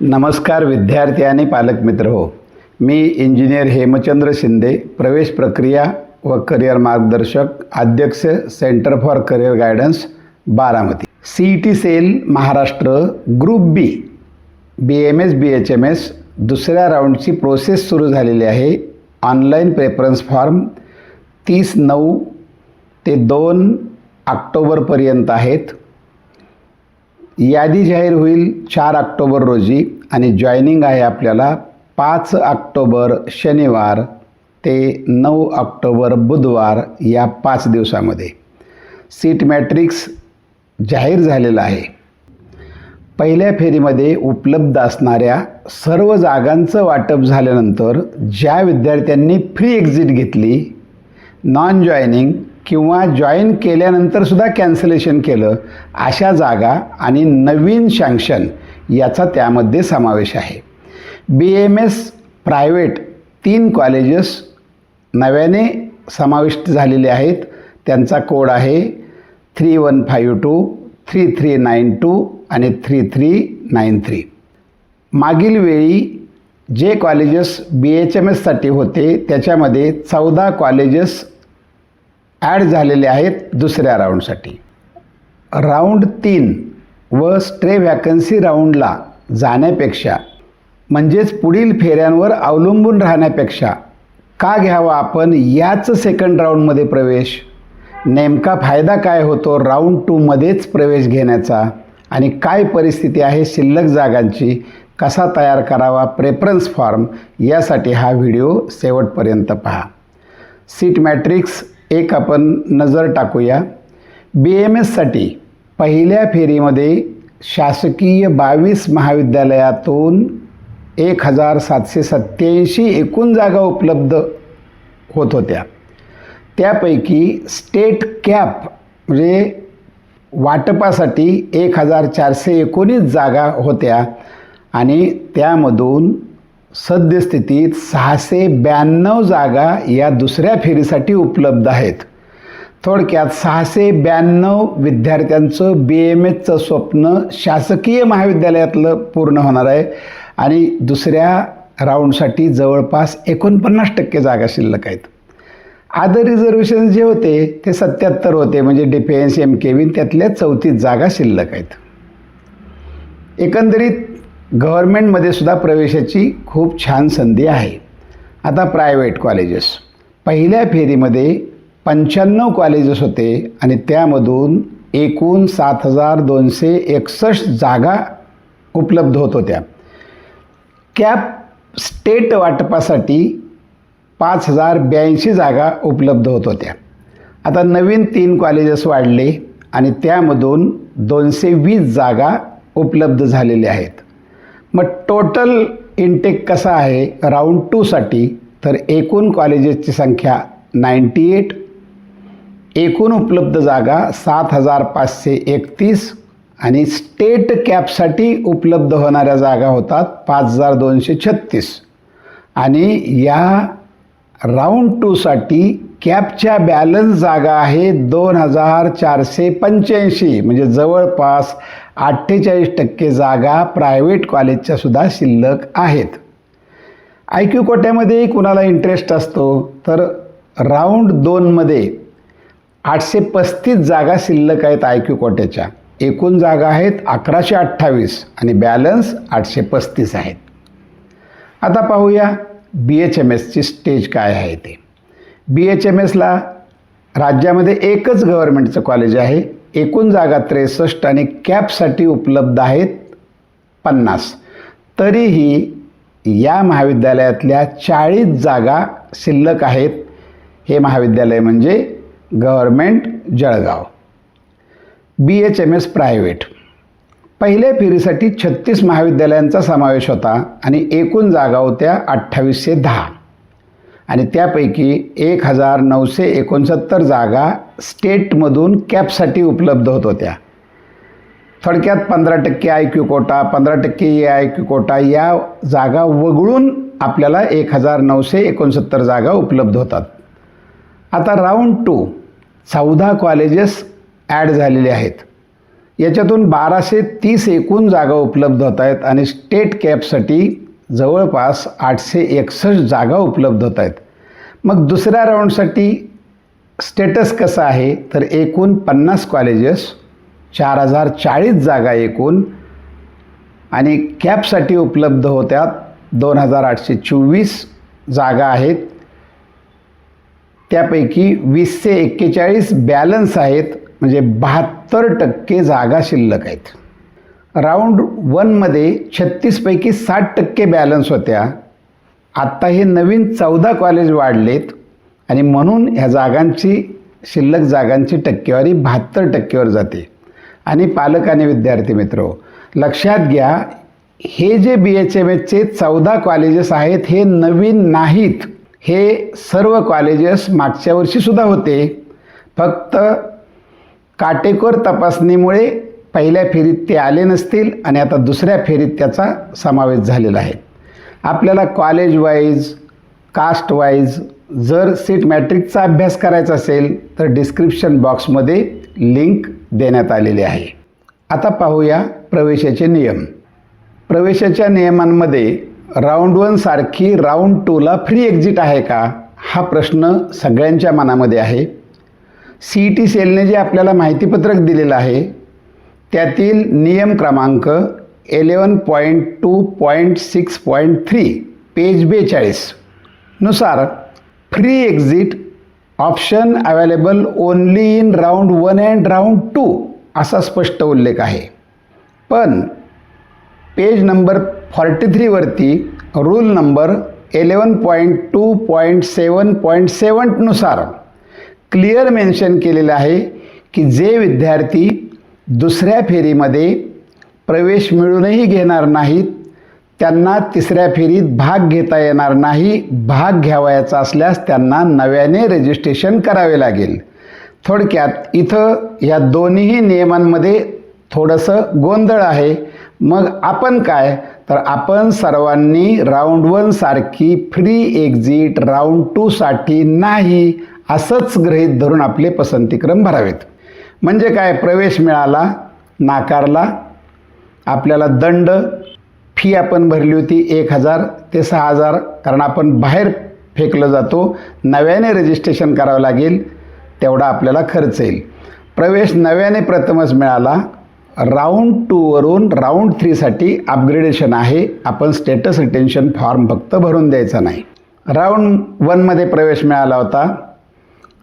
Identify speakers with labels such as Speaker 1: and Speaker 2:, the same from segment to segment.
Speaker 1: नमस्कार विद्यार्थी आणि पालक मित्र हो. मी इंजिनियर हेमचंद्र शिंदे प्रवेश प्रक्रिया व करिअर मार्गदर्शक अध्यक्ष centre for career guidance Baramati. C E T cell Maharashtra group B B M S B H M S दुसऱ्या राऊंडची प्रोसेस सुरू झालेली आहे. ऑनलाईन प्रेफरन्स फॉर्म तीस नऊ ते दोन ऑक्टोबरपर्यंत आहेत. यादी जाहीर होईल चार ऑक्टोबर रोजी आणि जॉईनिंग आहे आपल्याला पाच ऑक्टोबर शनिवार ते नऊ ऑक्टोबर बुधवार या पाच दिवसामध्ये. सीट मॅट्रिक्स जाहीर झालेला आहे. पहिल्या फेरीमध्ये उपलब्ध असणाऱ्या सर्व जागांचं वाटप झाल्यानंतर ज्या विद्यार्थ्यांनी फ्री एक्झिट घेतली नॉन जॉईनिंग किंवा जॉईन केल्यानंतरसुद्धा कॅन्सलेशन केलं अशा जागा आणि नवीन सँक्शन याचा त्यामध्ये समावेश आहे. बी एम एस प्रायव्हेट तीन कॉलेजेस नव्याने समाविष्ट झालेले आहेत. त्यांचा कोड आहे three one five two three three nine two आणि थ्री थ्री नाईन थ्री मागील वेळी जे कॉलेजेस बी एच एम एससाठी होते त्याच्यामध्ये चौदा कॉलेजेस ॲड झालेले आहेत दुसऱ्या राऊंडसाठी. राऊंड तीन व स्ट्रे व्हॅकन्सी राऊंडला जाण्यापेक्षा म्हणजेच पुढील फेऱ्यांवर अवलंबून राहण्यापेक्षा का घ्यावा आपण याच सेकंड राऊंडमध्ये प्रवेश? नेमका फायदा काय होतो राऊंड टूमध्येच प्रवेश घेण्याचा? आणि काय परिस्थिती आहे शिल्लक जागांची? कसा तयार करावा प्रेफरन्स फॉर्म यासाठी हा व्हिडिओ शेवटपर्यंत पहा. सीट मॅट्रिक्स एक आपण नजर टाकूया. बी एम एससाठी पहिल्या फेरीमध्ये शासकीय बावीस महाविद्यालयातून एक हजार सातशे सत्त्याऐंशी एकूण जागा उपलब्ध होत होत्या. त्यापैकी स्टेट कॅप म्हणजे वाटपासाठी एक हजार चारशे एकोणीस जागा होत्या आणि त्यामधून सद्यस्थितीत सहाशे ब्याण्णव जागा या दुसऱ्या फेरीसाठी उपलब्ध आहेत. थोडक्यात सहाशे ब्याण्णव विद्यार्थ्यांचं बी एम एचचं स्वप्न शासकीय महाविद्यालयातलं पूर्ण होणार आहे आणि दुसऱ्या राऊंडसाठी जवळपास एकोणपन्नास टक्के जागा शिल्लक आहेत. आदर रिझर्वेशन जे होते ते सत्याहत्तर होते म्हणजे डिफेन्स एम केविन त्यातल्या चौतीस जागा शिल्लक आहेत. एकंदरीत गव्हर्मेंटमध्ये सुद्धा प्रवेशाची खूप छान संधी आहे. आता प्रायव्हेट कॉलेजेस. पहिल्या फेरीमध्ये पंच्याण्णव कॉलेजेस होते आणि त्यामधून एकूण सात हजार दोनशे एकसष्ट जागा उपलब्ध होत होत्या. कॅप स्टेट वाटपासाठी पाच हजार ब्याऐंशी जागा उपलब्ध होत होत्या. आता नवीन तीन कॉलेजेस वाढले आणि त्यामधून दोनशे वीस जागा उपलब्ध झालेल्या आहेत. मग टोटल इनटेक कसा आहे? राऊंड टूसाठी तर एकूण कॉलेजेसची संख्या नाईंटी एट एकूण उपलब्ध जागा सात हजार पाचशे एकतीस. आणि स्टेट कॅपसाठी उपलब्ध होणाऱ्या जागा होतात पाच हजार दोनशे छत्तीस. आणि या राऊंड टूसाठी कॅपच्या बॅलन्स जागा आहे दोन हजार चारशे पंच्याऐंशी. म्हणजे जवळपास अठ्ठेचाळीस टक्के जागा प्रायव्हेट कॉलेजच्या सुद्धा शिल्लक आहेत. आय क्यू कोट्यामध्ये कुणाला इंटरेस्ट असतो? तर राऊंड दोनमध्ये आठशे पस्तीस जागा शिल्लक आहेत आय क्यू कोट्याच्या. एकूण जागा आहेत अकराशे अठ्ठावीस आणि बॅलन्स आठशे पस्तीस आहेत. आता पाहूया बी एच एम एसची स्टेज काय आहे ते. बी एच एम एसला राज्यामध्ये एकच गव्हर्मेंटचं कॉलेज आहे. एकूण जागा त्रेसष्ट आणि कॅपसाठी उपलब्ध आहेत पन्नास. तरीही या महाविद्यालयातल्या चाळीस जागा शिल्लक आहेत. हे महाविद्यालय म्हणजे government Jalgaon. B H M S private. पहिल्या फेरीसाठी छत्तीस महाविद्यालयांचा समावेश होता आणि एकूण जागा होत्या अठ्ठावीसशे दहा. आणि त्यापैकी एक हजार नऊशे एकोणसत्तर जागा स्टेटमधून कॅपसाठी उपलब्ध होत होत्या. थोडक्यात पंधरा टक्के आय क्यू कोटा पंधरा टक्के ए आय क्यू कोटा या जागा वगळून आपल्याला एक हजार नऊशे एकोणसत्तर जागा उपलब्ध होतात. आता राऊंड टू चौदा कॉलेजेस ॲड झालेले आहेत. याच्यातून बाराशे तीस एकूण जागा उपलब्ध होत आहेत आणि स्टेट कॅपसाठी जवळपास आठशे एकसष्ट जागा उपलब्ध होत आहेत. मग दुसऱ्या राऊंडसाठी स्टेटस कसं आहे? तर एकूण पन्नास कॉलेजेस चार हजार चाळीस जागा एकूण आणि कॅपसाठी उपलब्ध होत्या दोन हजार आठशे चोवीस जागा आहेत. त्यापैकी वीसशे एक्केचाळीस बॅलन्स आहेत म्हणजे बहात्तर टक्के जागा शिल्लक आहेत. राऊंड वनमध्ये छत्तीसपैकी साठ टक्के बॅलन्स होत्या. आत्ता हे नवीन चौदा कॉलेज वाढलेत. आणि म्हणून ह्या जागांची शिल्लक जागांची टक्केवारी बहात्तर टक्केवर जाते. आणि पालक आणि विद्यार्थी मित्र लक्षात घ्या हे जे बी एच एम एचचे चौदा कॉलेजेस आहेत हे नवीन नाहीत. हे सर्व कॉलेजेस मागच्या वर्षीसुद्धा होते. फक्त काटेकोर तपासणीमुळे पहिल्या फेरीत ते आले नसतील आणि आता दुसऱ्या फेरीत त्याचा समावेश झालेला आहे. आपल्याला कॉलेज वाईज कास्ट वाईज जर सीट मॅट्रिकचा अभ्यास करायचा असेल तर डिस्क्रिप्शन बॉक्समध्ये लिंक देण्यात आलेली आहे. आता पाहूया प्रवेशाचे नियम. प्रवेशाच्या नियमांमध्ये राऊंड वन सारखी राऊंड टूला फ्री एक्झिट आहे का? हा प्रश्न सगळ्यांच्या मनामध्ये आहे. सी ई टी सेलने जे आपल्याला माहितीपत्रक दिलेलं आहे त्यातील नियम क्रमांक eleven point two point six point three page बेचाळीस free exit option available only in round one and round two असा स्पष्ट उल्लेख आहे. पण page number forty थ्रीवरती rule number eleven point two point seven point सेवननुसार clear mention केलेलं आहे की जे विद्यार्थी दुसऱ्या फेरीमध्ये प्रवेश मिळूनही घेणार नाहीत त्यांना तिसऱ्या फेरीत भाग घेता येणार नाही भाग घ्यावयाचा असल्यास त्यांना नव्याने रजिस्ट्रेशन करावे लागेल. थोडक्यात इथं या दोन्ही नियमांमध्ये थोडंसं गोंधळ आहे. मग आपण काय? तर आपण सर्वांनी राऊंड वनसारखी फ्री एक्झिट राऊंड टूसाठी नाही असंच गृहीत धरून आपले पसंतीक्रम भरावेत. म्हणजे काय? प्रवेश मिळाला नाकारला आपल्याला दंड फी आपण भरली होती एक हजार ते सहा हजार कारण आपण बाहेर फेकलं जातो नव्याने रजिस्ट्रेशन करावं लागेल तेवढा आपल्याला खर्च येईल. प्रवेश नव्याने प्रथमच मिळाला. राऊंड टूवरून राऊंड थ्रीसाठी अपग्रेडेशन आहे. आपण स्टेटस रिटेन्शन फॉर्म फक्त भरून द्यायचा नाही. राऊंड वनमध्ये प्रवेश मिळाला होता.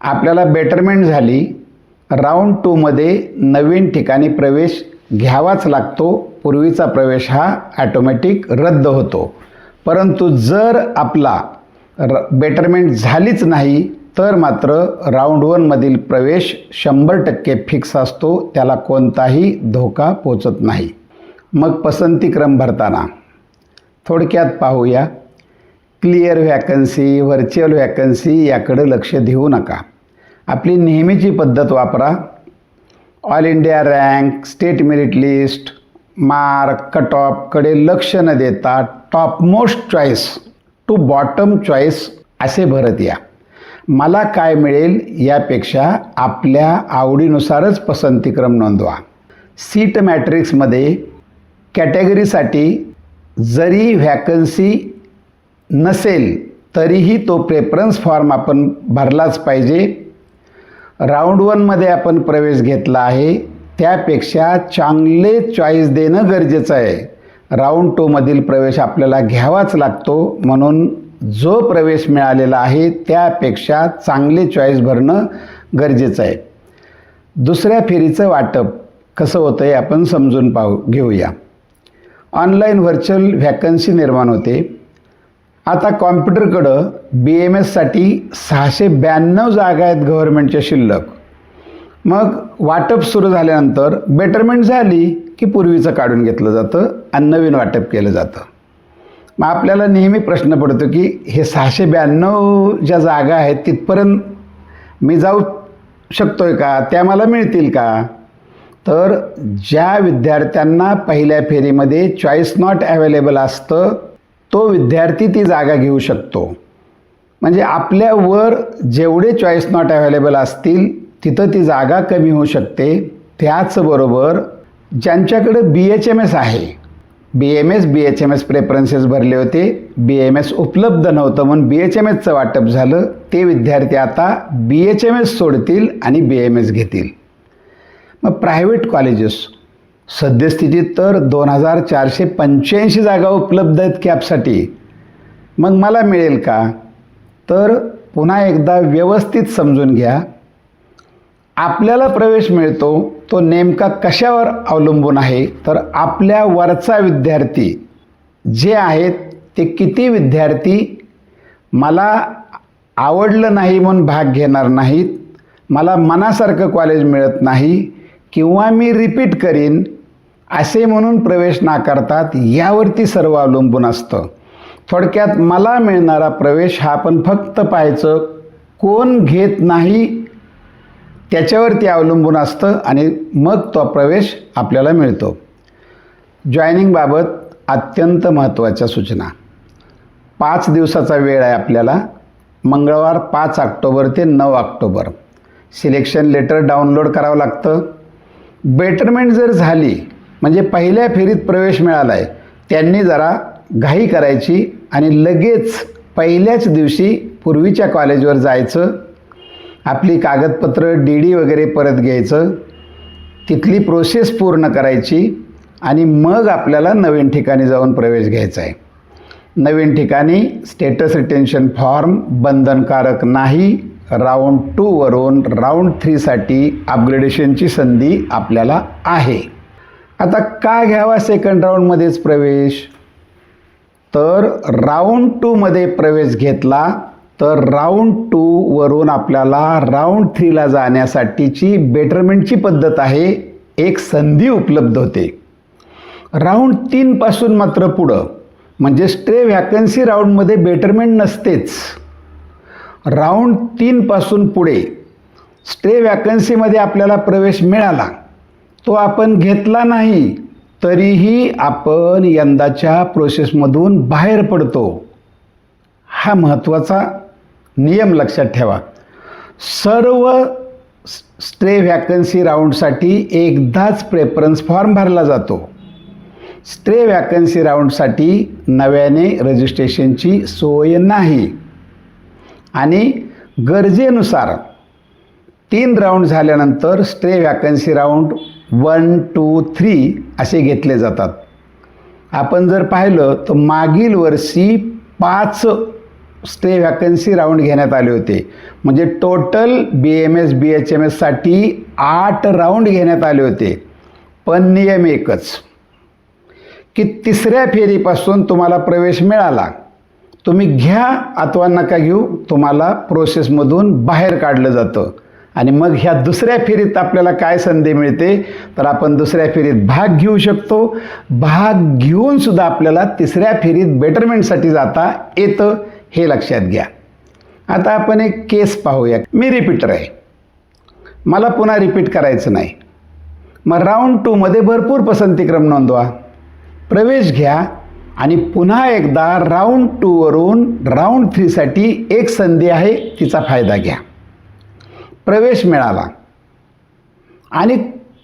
Speaker 1: आपल्याला बेटरमेंट झाली. राऊंड टूमध्ये नवीन ठिकाणी प्रवेश घ्यावाच लागतो पूर्वीचा प्रवेश हा ॲटोमॅटिक रद्द होतो. परंतु जर आपला र बेटरमेंट झालीच नाही तर मात्र राऊंड वनमधील प्रवेश शंभर टक्के फिक्स असतो त्याला कोणताही धोका पोचत नाही. मग पसंतीक्रम भरताना थोडक्यात पाहूया. क्लिअर व्हॅकन्सी व्हर्च्युअल व्हॅकन्सी याकडे लक्ष देऊ नका. आपली नेहमीची पद्धत वापरा. All India rank state merit list mark cut ऑफकडे लक्ष न देता top most choice to bottom choice असे भरत या. मला काय मिळेल यापेक्षा आपल्या आवडीनुसारच पसंतीक्रम नोंदवा. सीट मॅट्रिक्समध्ये कॅटेगरीसाठी जरी व्हॅकन्सी नसेल तरीही तो प्रेफरन्स फॉर्म आपण भरलाच पाहिजे. राऊंड वनमध्ये आपण प्रवेश घेतला आहे. त्यापेक्षा चांगले चॉईस देणं गरजेचं आहे. राऊंड टूमधील प्रवेश आपल्याला घ्यावाच लागतो. म्हणून जो प्रवेश मिळालेला आहे त्यापेक्षा चांगले चॉईस भरणं गरजेचं आहे. दुसऱ्या फेरीचं वाटप कसं होतं आहे आपण समजून पाहू घेऊया. ऑनलाईन व्हर्च्युअल व्हॅकन्सी निर्माण होते. आता कॉम्प्युटरकडं बी एम एससाठी सहाशे ब्याण्णव जागा आहेत गव्हर्नमेंटच्या शिल्लक. मग वाटप सुरू झाल्यानंतर बेटरमेंट झाली की पूर्वीचं काढून घेतलं जातं आणि नवीन वाटप केलं जातं. मग आपल्याला नेहमी प्रश्न पडतो की हे सहाशे ब्याण्णव ज्या जागा आहेत तिथपर्यंत मी जाऊ शकतो आहे का? त्या मला मिळतील का? तर ज्या विद्यार्थ्यांना पहिल्या फेरीमध्ये चॉईस नॉट ॲवेलेबल असतं तो विद्यार्थी ती जागा घेऊ शकतो. म्हणजे आपल्यावर जेवढे चॉईस नॉट अवेलेबल असतील तिथं ती जागा कमी होऊ शकते. त्याचबरोबर ज्यांच्याकडं बी एच एम एस आहे B M S B H M S preferences भरले होते बी एम एस उपलब्ध नव्हतं म्हणून बी एच एम एसचं वाटप झालं. ते विद्यार्थी आता बी एच एम एस सोडतील आणि बी एम एस घेतील. मग प्रायव्हेट कॉलेजेस सद्यस्थितीत तर दोन हजार चारशे पंच्याऐंशी जागा उपलब्ध आहेत कॅबसाठी मग मला मिळेल का? तर पुन्हा एकदा व्यवस्थित समजून घ्या. आपल्याला प्रवेश मिळतो तो नेमका कशावर अवलंबून आहे? तर आपल्या वरचा विद्यार्थी जे आहेत ते किती विद्यार्थी? मला आवडलं नाही म्हणून भाग घेणार नाहीत. मला मनासारखं कॉलेज मिळत नाही. किंवा मी रिपीट करीन. असे म्हणून प्रवेश नाकारतात यावरती सर्व अवलंबून असतं. थोडक्यात मला मिळणारा प्रवेश हा आपण फक्त पाहायचं कोण घेत नाही त्याच्यावरती अवलंबून असतं आणि मग तो प्रवेश आपल्याला मिळतो. जॉईनिंगबाबत अत्यंत महत्त्वाच्या सूचना. पाच दिवसाचा वेळ आहे आपल्याला. मंगळवार पाच ऑक्टोबर ते नऊ ऑक्टोबर. सिलेक्शन लेटर डाउनलोड करावं लागतं. बेटरमेंट जर झाली म्हणजे पहिल्या फेरीत प्रवेश मिळाला आहे त्यांनी जरा घाई करायची आणि लगेच पहिल्याच दिवशी पूर्वीच्या कॉलेजवर जायचं. आपली कागदपत्र डी डी वगैरे परत घ्यायचं. तिथली प्रोसेस पूर्ण करायची आणि मग आपल्याला नवीन ठिकाणी जाऊन प्रवेश घ्यायचा आहे नवीन ठिकाणी स्टेटस रिटेन्शन फॉर्म बंधनकारक नाही. राऊंड टूवरून राऊंड थ्रीसाठी अपग्रेडेशनची संधी आपल्याला आहे. आता का घ्यावा सेकंड राऊंडमध्येच प्रवेश? तर राऊंड टूमध्ये प्रवेश घेतला तर राऊंड टूवरून आपल्याला राऊंड थ्रीला जाण्यासाठीची बेटरमेंटची पद्धत आहे एक संधी उपलब्ध होते. राऊंड तीनपासून मात्र पुढं म्हणजे स्ट्रे व्हॅकन्सी राऊंडमध्ये बेटरमेंट नसतेच. राऊंड तीनपासून पुढे स्टे वॅकन्सीमध्ये आपल्याला प्रवेश मिळाला. तो आपण घेतला नाही तरीही आपण यंदाच्या प्रोसेसमधून बाहेर पडतो. हा महत्त्वाचा नियम लक्षात ठेवा. सर्व स्ट्रे व्हॅकन्सी राऊंडसाठी एकदाच प्रेफरन्स फॉर्म भरला जातो. स्ट्रे व्हॅकन्सी राऊंडसाठी नव्याने रजिस्ट्रेशनची सोय नाही. आणि गरजेनुसार तीन राऊंड झाल्यानंतर stray vacancy round one two three असे घेतले जातात. आपण जर पाहिलं तर मागील वर्षी पाच स्टे वॅकन्सी राऊंड घेण्यात आले होते. म्हणजे total B M S B H M एससाठी आठ राऊंड घेण्यात आले होते. पण नियम एकच की तिसऱ्या फेरीपासून तुम्हाला प्रवेश मिळाला. तुम्ही घ्या अथवा नका घेऊ तुम्हाला प्रोसेसमधून बाहेर काढलं जातं. आणि मग ह्या दुसऱ्या फेरीत आपल्याला काय संधी मिळते? तर आपण दुसऱ्या फेरीत भाग घेऊ शकतो. भाग घेऊन सुद्धा आपल्याला तिसऱ्या फेरीत बेटरमेंटसाठी जाता येतं हे लक्षात घ्या. आता आपण एक केस पाहूया. मी रिपीटर आहे. मला पुन्हा रिपीट करायचं नाही. मग राऊंड टूमध्ये भरपूर पसंतीक्रम नोंदवा. प्रवेश घ्या आणि पुन्हा एकदा राऊंड टूवरून राऊंड थ्रीसाठी एक संधी आहे तिचा फायदा घ्या. प्रवेश मिळाला. आणि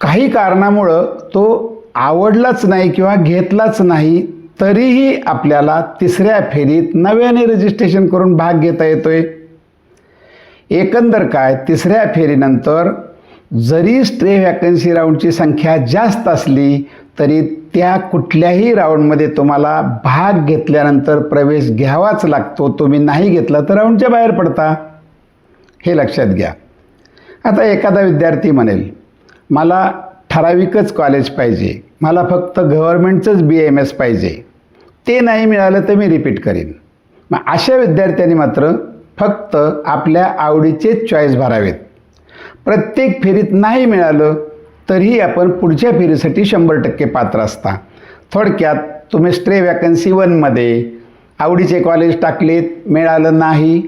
Speaker 1: काही कारणामुळं तो आवडलाच नाही किंवा घेतलाच नाही तरीही आपल्याला तिसऱ्या फेरीत नव्याने रजिस्ट्रेशन करून भाग घेता येतोय. एकंदर काय तिसऱ्या फेरीनंतर जरी स्ट्रे व्हॅकन्सी राऊंडची संख्या जास्त असली तरी त्या कुठल्याही राऊंडमध्ये तुम्हाला भाग घेतल्यानंतर प्रवेश घ्यावाच लागतो. तुम्ही नाही घेतला तर राऊंडच्या बाहेर पडता. हे लक्षात घ्या. आता एखादा विद्यार्थी म्हणेल मला ठराविकच कॉलेज पाहिजे. मला फक्त गव्हर्मेंटचंच बी एम एस पाहिजे. ते नाही मिळालं तर मी रिपीट करीन. मग अशा विद्यार्थ्यांनी मात्र फक्त आपल्या आवडीचेच चॉईस भरावेत. प्रत्येक फेरीत नाही मिळालं तरीही आपण पुढच्या फेरीसाठी शंभर टक्के पात्र असता. थोडक्यात तुम्ही स्ट्रे वॅकन्सी वनमध्ये आवडीचे कॉलेज टाकलेत मिळालं नाही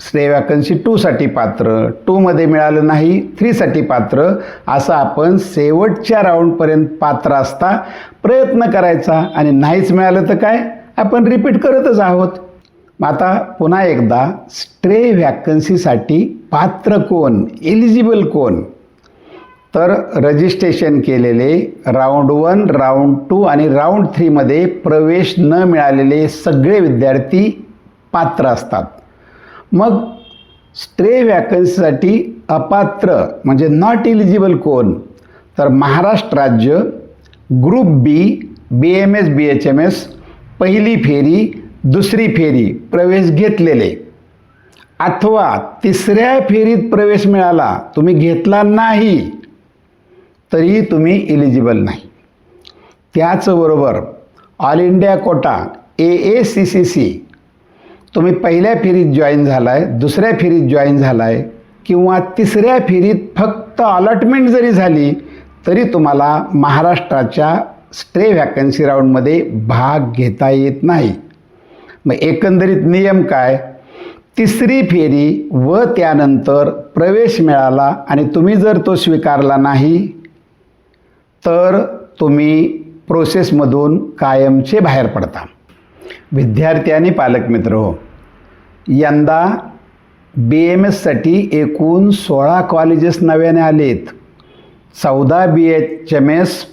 Speaker 1: स्टे वॅकन्सी टूसाठी पात्र. टूमध्ये मिळालं नाही थ्रीसाठी पात्र. असं आपण शेवटच्या राऊंडपर्यंत पात्र असता प्रयत्न करायचा आणि नाहीच मिळालं तर काय? आपण रिपीट करतच आहोत. मग आता पुन्हा एकदा स्ट्रे व्हॅकन्सीसाठी पात्र कोण? एलिजिबल कोण? तर रजिस्ट्रेशन केलेले राऊंड वन राऊंड टू आणि राऊंड थ्रीमध्ये प्रवेश न मिळालेले सगळे विद्यार्थी पात्र असतात. मग स्ट्रे वॅकन्सीसाठी अपात्र म्हणजे नॉट इलिजिबल कोण? तर महाराष्ट्र राज्य group B B M S B H M S पहिली फेरी दुसरी फेरी प्रवेश घेतलेले. अथवा तिसऱ्या फेरीत प्रवेश मिळाला तुम्ही घेतला नाही तरी तुम्ही इलिजिबल नाही. त्याचबरोबर all India quota A A C C C तुम्ही पहिल्या फेरीत जॉईन झाला आहे दुसऱ्या फेरीत जॉईन झाला आहे किंवा तिसऱ्या फेरीत फक्त अलॉटमेंट जरी झाली तरी तुम्हाला महाराष्ट्राच्या स्ट्रे व्हॅकन्सी राऊंडमध्ये भाग घेता येत नाही. मग एकंदरीत नियम काय? तिसरी फेरी व त्यानंतर प्रवेश मिळाला आणि तुम्ही जर तो स्वीकारला नाही तर तुम्ही प्रोसेसमधून कायमचे बाहेर पडता. विद्यार्थी आणि पालकमित्र हो यंदा बी एम एससाठी एकूण सोळा कॉलेजेस नव्याने आलेत. चौदा B H M S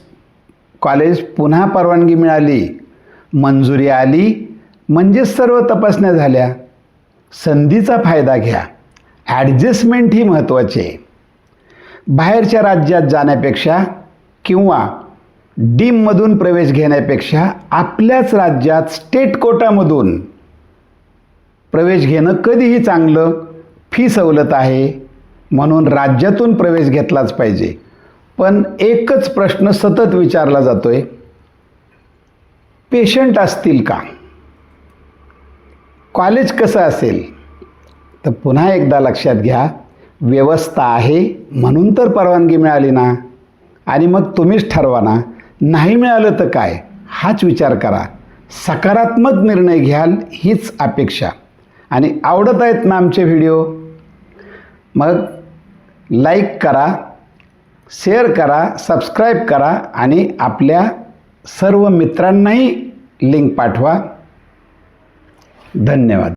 Speaker 1: college पुन्हा परवानगी मिळाली. मंजुरी आली म्हणजे सर्व तपासण्या झाल्या. संधीचा फायदा घ्या. ॲडजस्टमेंट ही महत्त्वाची. आहे बाहेरच्या राज्यात जाण्यापेक्षा किंवा डीममधून प्रवेश घेण्यापेक्षा आपल्याच राज्यात स्टेट कोटामधून प्रवेश घेणं कधीही चांगलं फी सवलत आहे म्हणून राज्यातून प्रवेश घेतलाच पाहिजे. पण एकच प्रश्न सतत विचारला जातो आहे पेशंट असतील का? कॉलेज कसं असेल? तर पुन्हा एकदा लक्षात घ्या व्यवस्था आहे म्हणून तर परवानगी मिळाली ना. आणि मग तुम्हीच ठरवा ना नाही मिळालं तर काय? हाच विचार करा. सकारात्मक निर्णय घ्याल हीच अपेक्षा. आणि आवडत आहेत ना आमचे व्हिडिओ मग लाईक करा शेअर करा सबस्क्राईब करा आणि आपल्या सर्व मित्रांनाही लिंक पाठवा. धन्यवाद.